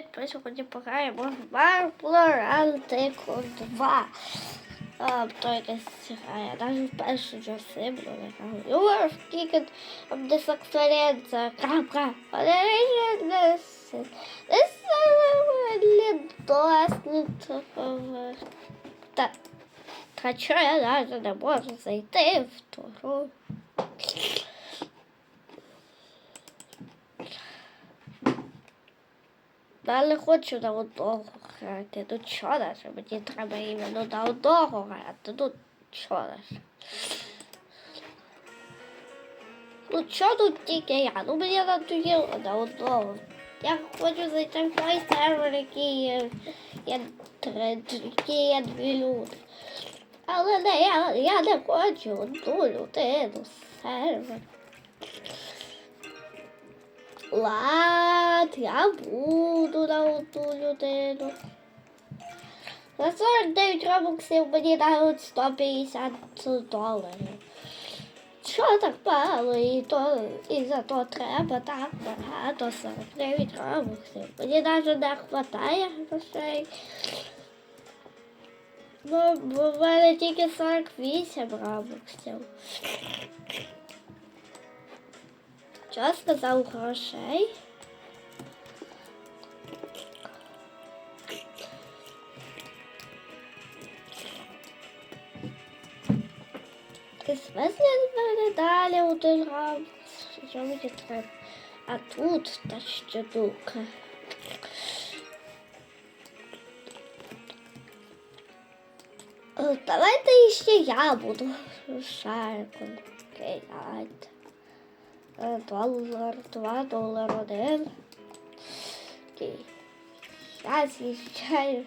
привіт! Ми сьогодні пограємо в Marble Antico 2. А, то якась грає, навіть в першу часи було не граю. You were speaking of this experience, крапка. This is really doesn't over. Та, та чого я навіть не можу зайти в ту гру? Не хочу на одного грати. Ну чого ж? Мені треба іменно на одного грати. Ну чого ж? Ну чого тут тільки я? Ну мені надоїло на одного. Я хочу зайти в той сервер, який є, який є дві люди. Але не, я, я не хочу одну людину сервер. Лад, я буду на одну людину. За 49 робоксів мені дають 150 доларів. Що так мало? І, то, і за то треба так багато 49 робоксів. Мені навіть не вистачає грошей. Бо в мене тільки 48 робоксів. Що сказав грошей? Мене далі один грам? Що мені треба? А тут та щодука. Е, Давайте ще я буду шариком. Е, Долар, два, долар один. Окей. Зараз їжджаю.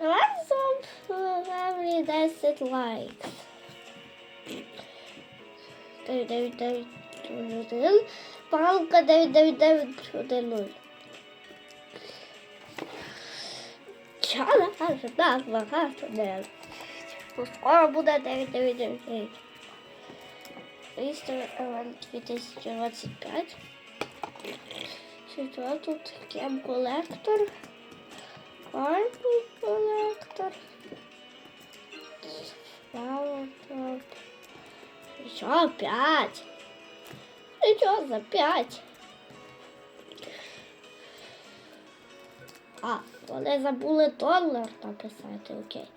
Разом 10 лайкс. Дев'ять, дев'ять, дев'ять, один. Палка 99910. Чала, аж так багато не. Скоро буде 999. Істер Евент 2025. Що тут? Кем колектор. Армій колектор. Що, п'ять? І що за п'ять? А, вони забули долар написати, окей.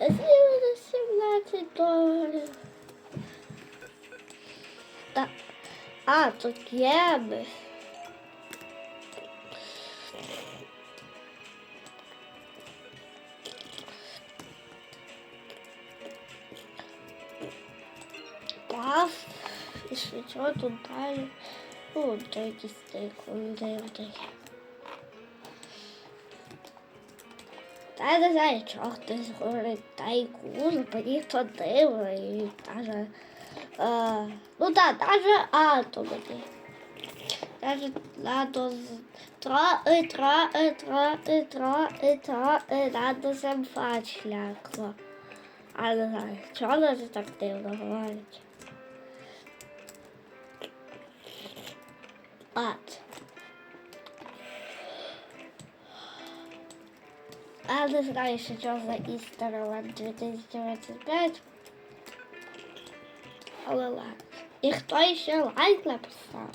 З'їли 17 доларів. Так. А, тут єми. Що тут далі? О, то якісь секунди. Та я не знаю, чого хтось говорить тайкун, бо ніхто дивно і даже, е, ну так, даже атомики. Даже надо тра, і тра, і тра, і тра, і тра, і надо земфа шлякла. А не знаю, чого вони так дивно говорять. Ад. А не знаю, що за Істерland 2025. Але ладно. І хто ще лайк написав?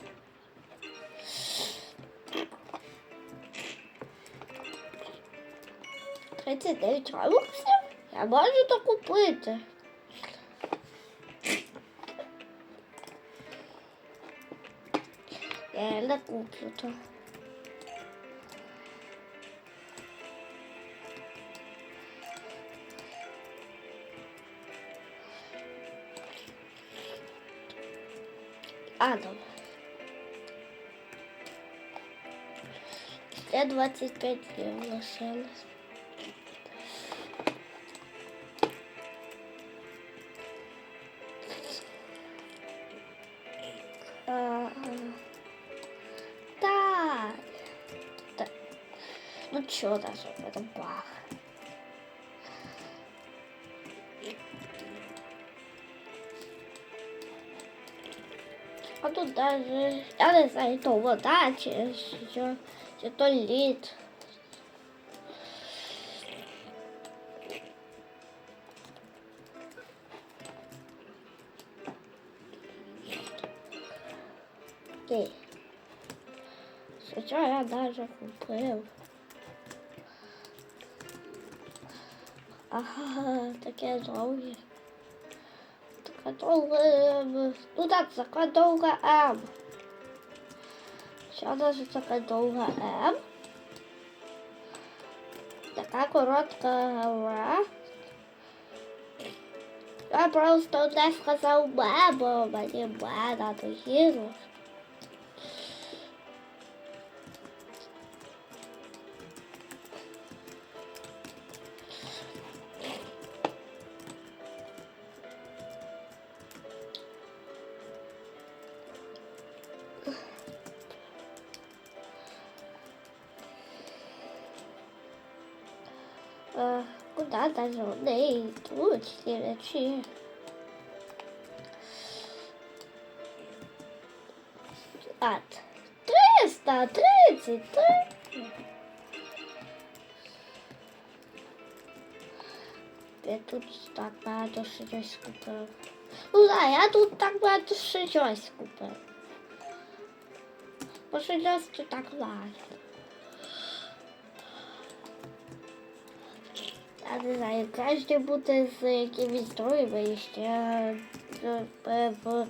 Тридцять дев'ять робоксів? Я можу то купити. Я не куплю то. Адам. Ще 25 днів лишилось. Ну чё даже в этом плохо? А тут даже, я не знаю, то вода чи чи то лід. Окей. Що я даже купив. Ага, таке довге. Така довга. Ну так, така довга М. Що даже така довга М? Така коротка Г. Я просто не сказав Б, бо мені Б надоїло. Э, куда йдуть, ці речі? А, 333. Я тут так багато щось купив. Ну да, я тут так багато щось купив. Бо щось тут так багато. Не знаю, краще бути з якимись другими ще в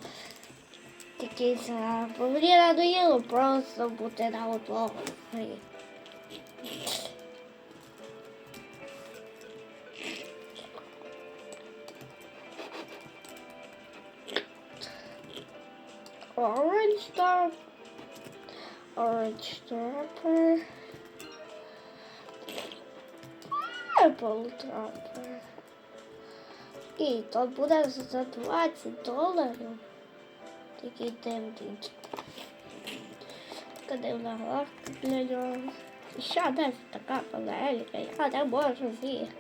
такий за. Мені надоїло просто бути на одному. Orange drop, orange dropper. Purple Dropper. І то буде за 20 доларів. Такий дивний. Така дивна горка для нього. І ще десь така панелька, я не можу з'їхати.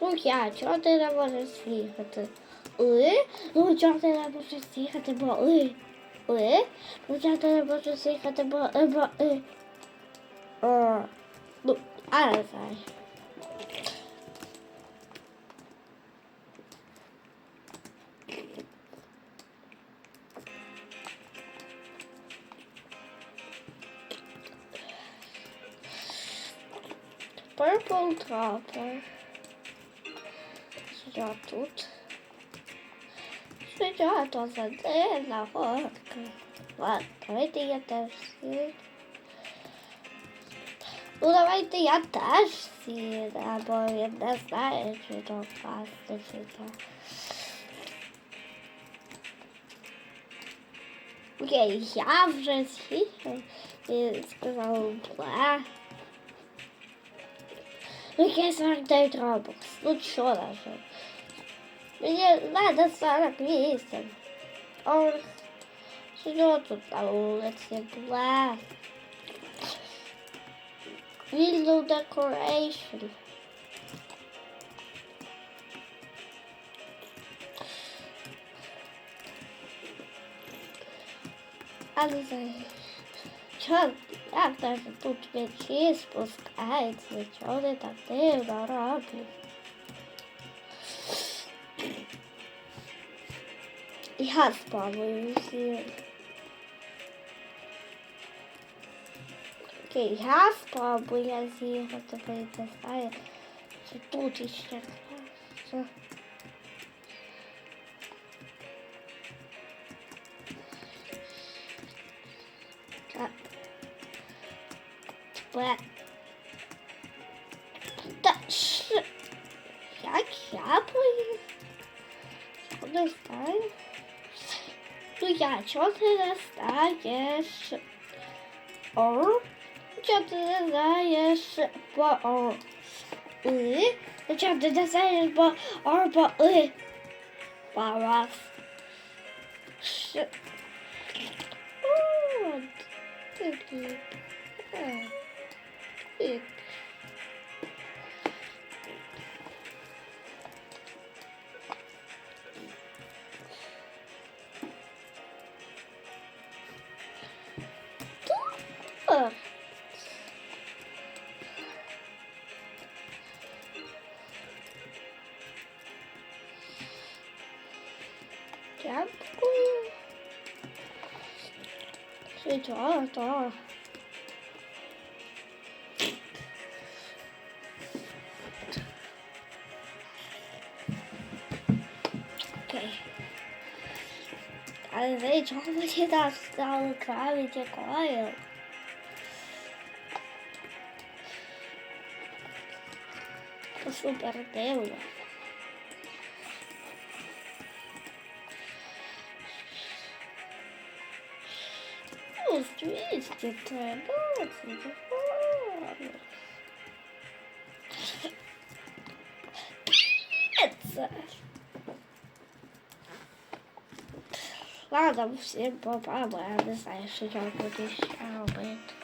Друзя, чого ти не можеш з'їхати? Ли? Ну чого ти не можеш з'їхати, бо ли? Ли? Ну чого ти не можеш з'їхати, бо ли, бо ли? О, ну, знаю. Purple Dropper. Я тут. Що то за дивна горка? Ладно, давайте я теж сіду. Ну давайте я теж сіду, бо він не знає, чи то класно, чи то. Окей, я вже сіду і сказав бла. Ну, я 49 робокс. Ну що даже? Мені надо 48. О, що тут на вулиці? Бла. Window decoration. Але чого, як даже тут мечі спускаються, чого не так дивно роблять? Я спробую всі. Окей, я спробую з'їхати, бо я не знаю, чи тут іще. Так. Тепер. Та що? Як я поїду? Я не. Ну я чого ти не знаєш? Чого ти не знаєш? Бо о. И? Ну чого ти не знаєш? Бо о, бо Дякую. Що, то. Окей. Але ви чого мені так стали кравити койл? Це супер дивно. Звісті треба. Це погано. Це. Ладно, всім попало, я не знаю, що я буду ще робити.